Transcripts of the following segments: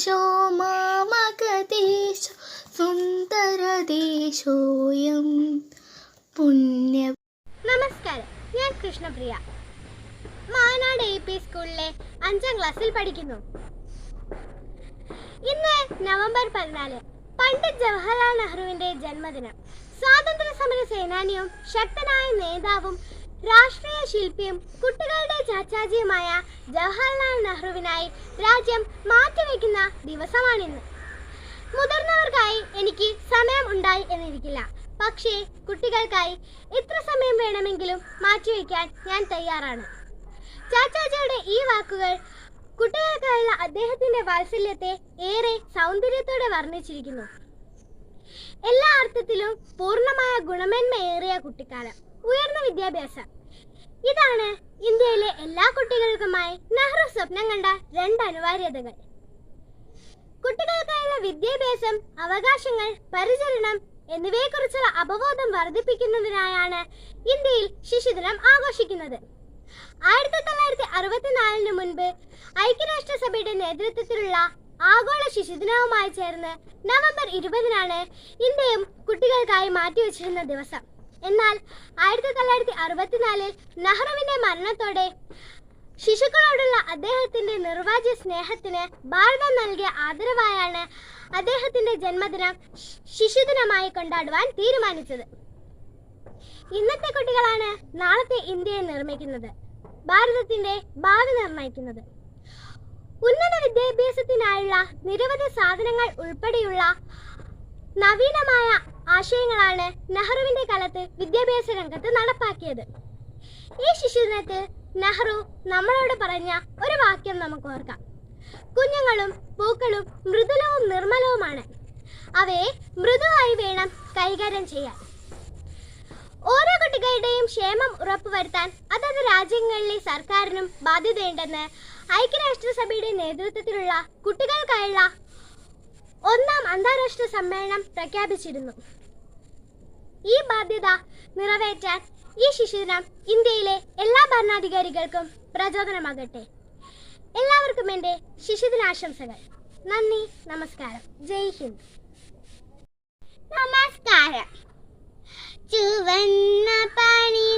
ദേശോ മാമകദേശോ സുന്ദരദേശോയം പുണ്യ നമസ്കാരം. ഞാൻ കൃഷ്ണപ്രിയ. മാനാട് എ പി സ്കൂളിലെ അഞ്ചാം ക്ലാസ്സിൽ പഠിക്കുന്നു. ഇന്ന് നവംബർ പതിനാല്. പണ്ഡിറ്റ് ജവഹർലാൽ നെഹ്റുവിന്റെ ജന്മദിനം. സ്വാതന്ത്ര്യ സമര സേനാനിയും ശക്തനായ നേതാവും രാഷ്ട്രീയ ശില്പിയും കുട്ടികളുടെ ചാച്ചാജിയുമായ ജവഹർലാൽ നെഹ്റുവിനായി രാജ്യം മാറ്റിവെക്കുന്ന ദിവസമാണിന്ന്. മുതിർന്നവർക്കായി എനിക്ക് സമയം ഉണ്ടായി എന്നിരിക്കില്ല. പക്ഷേ കുട്ടികൾക്കായി എത്ര സമയം വേണമെങ്കിലും മാറ്റിവെക്കാൻ ഞാൻ തയ്യാറാണ്. ചാച്ചാജിയുടെ ഈ വാക്കുകൾ കുട്ടികൾക്കായുള്ള അദ്ദേഹത്തിന്റെ വാത്സല്യത്തെ ഏറെ സൗന്ദര്യത്തോടെ വർണിച്ചിരിക്കുന്നു. എല്ലാ അർത്ഥത്തിലും പൂർണമായ ഗുണമേന്മയേറിയ കുട്ടിക്കാലം. ഉയർന്ന വിദ്യാഭ്യാസം. ഇതാണ് ഇന്ത്യയിലെ എല്ലാ കുട്ടികൾക്കുമായി നെഹ്റു സ്വപ്നം കണ്ട രണ്ട് അനിവാര്യതകൾ. കുട്ടികൾക്കായുള്ള വിദ്യാഭ്യാസം അവകാശങ്ങൾ പരിചരണം എന്നിവയെക്കുറിച്ചുള്ള അവബോധം വർദ്ധിപ്പിക്കുന്നതിനായാണ് ഇന്ത്യയിൽ ശിശുദിനം ആഘോഷിക്കുന്നത്. ആയിരത്തി തൊള്ളായിരത്തി അറുപത്തിനാലിന് മുൻപ് ഐക്യരാഷ്ട്രസഭയുടെ നേതൃത്വത്തിലുള്ള ആഗോള ശിശുദിനവുമായി ചേർന്ന് നവംബർ ഇരുപതിനാണ് ഇന്ത്യയും കുട്ടികൾക്കായി മാറ്റിവെച്ചിരുന്ന ദിവസം. എന്നാൽ ആയിരത്തി തൊള്ളായിരത്തി അറുപത്തിനാലിൽ നെഹ്റുവിന്റെ മരണത്തോടെ ശിശുക്കളോടുള്ള അദ്ദേഹത്തിന്റെ നിർവാജ്യ സ്നേഹത്തിന് ഭാരതം നൽകിയ ആദരവായാണ് അദ്ദേഹത്തിന്റെ ജന്മദിനം ശിശുദിനമായി കൊണ്ടാടുവാൻ തീരുമാനിച്ചത്. ഇന്നത്തെ കുട്ടികളാണ് നാളത്തെ ഇന്ത്യയെ നിർമ്മിക്കുന്നത് ഭാരതത്തിന്റെ ഭാവി നിർണയിക്കുന്നത്. ഉന്നത വിദ്യാഭ്യാസത്തിനായുള്ള നിരവധി സാധനങ്ങൾ ഉൾപ്പെടെയുള്ള നവീനമായ ആശയങ്ങളാണ് നെഹ്റുവിന്റെ കാലത്ത് വിദ്യാഭ്യാസ രംഗത്ത് നടപ്പാക്കിയത്. ഈ ശിശുദിനത്തിൽ നെഹ്റു നമ്മളോട് പറഞ്ഞ ഒരു വാക്യം നമുക്ക് ഓർക്കാം. കുഞ്ഞുങ്ങളും പൂക്കളും മൃദുലവും നിർമ്മലവുമാണ്. അവയെ മൃദുവായി വേണം കൈകാര്യം ചെയ്യാൻ. ഓരോ കുട്ടികളുടെയും ക്ഷേമം ഉറപ്പുവരുത്താൻ അതത് രാജ്യങ്ങളിലെ സർക്കാരിനും ബാധ്യതയുണ്ടെന്ന് ഐക്യരാഷ്ട്രസഭയുടെ നേതൃത്വത്തിലുള്ള കുട്ടികൾക്കായുള്ള അന്താരാഷ്ട്ര സമ്മേളനം പ്രഖ്യാപിച്ചിരുന്നു. ഈ ബാധ്യത നിറവേറ്റാൻ ഈ ശിശുദിനം ഇന്ത്യയിലെ എല്ലാ ഭരണാധികാരികൾക്കും പ്രചോദനമാകട്ടെ. എല്ലാവർക്കും എന്റെ ശിശുദിനാശംസകൾ. നന്ദി നമസ്കാരം. ജയ് ഹിന്ദ്. നമസ്കാരം. ചുവന്ന പണി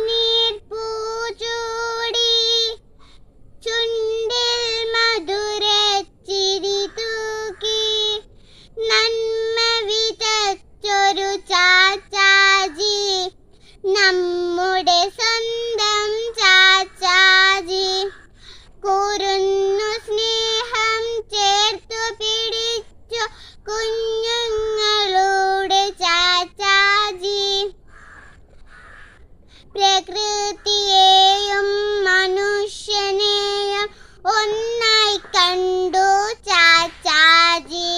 പ്രകൃതിയെയും മനുഷ്യനെയും ഒന്നായി കണ്ടു ചാച്ചാജി.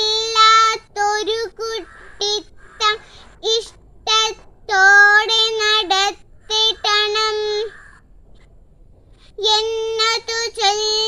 കഷ്ടതയില്ലാത്തൊരു കുട്ടിത്തം ഇഷ്ടത്തോടെ നടത്തിട്ടണം എന്നതു ചൊല്ലി